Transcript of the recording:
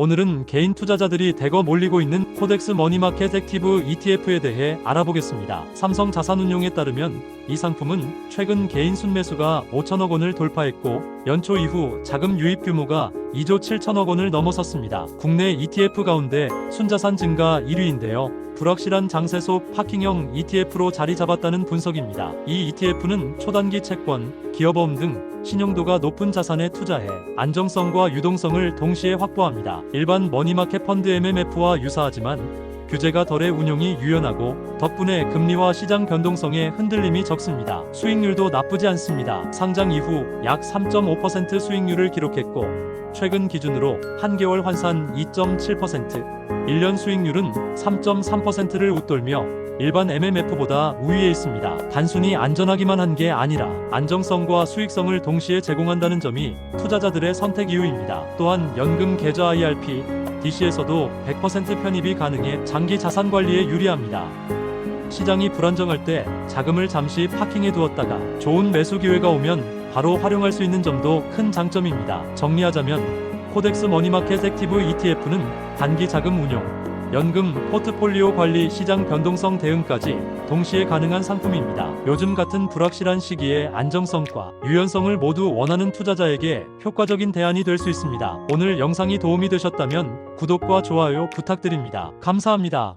오늘은 개인 투자자들이 대거 몰리고 있는 코덱스 머니마켓 액티브 ETF에 대해 알아보겠습니다. 삼성 자산운용에 따르면 이 상품은 최근 개인 순매수가 5천억 원을 돌파했고 연초 이후 자금 유입 규모가 2조 7천억 원을 넘어섰습니다. 국내 ETF 가운데 순자산 증가 1위인데요. 불확실한 장세 속 파킹형 ETF로 자리 잡았다는 분석입니다. 이 ETF는 초단기 채권, 기업어음 등 신용도가 높은 자산에 투자해 안정성과 유동성을 동시에 확보합니다. 일반 머니마켓 펀드 MMF와 유사하지만 규제가 덜해 운용이 유연하고 덕분에 금리와 시장 변동성에 흔들림이 적습니다. 수익률도 나쁘지 않습니다. 상장 이후 약 3.5% 수익률을 기록했고 최근 기준으로 한개월 환산 2.7%, 1년 수익률은 3.3%를 웃돌며 일반 MMF보다 우위에 있습니다. 단순히 안전하기만 한 게 아니라 안정성과 수익성을 동시에 제공한다는 점이 투자자들의 선택 이유입니다. 또한 연금 계좌 IRP, DC에서도 100% 편입이 가능해 장기 자산 관리에 유리합니다. 시장이 불안정할 때 자금을 잠시 파킹해 두었다가 좋은 매수 기회가 오면 바로 활용할 수 있는 점도 큰 장점입니다. 정리하자면 코덱스 머니마켓 액티브 ETF는 단기 자금 운용, 연금, 포트폴리오 관리, 시장 변동성 대응까지 동시에 가능한 상품입니다. 요즘 같은 불확실한 시기에 안정성과 유연성을 모두 원하는 투자자에게 효과적인 대안이 될 수 있습니다. 오늘 영상이 도움이 되셨다면 구독과 좋아요 부탁드립니다. 감사합니다.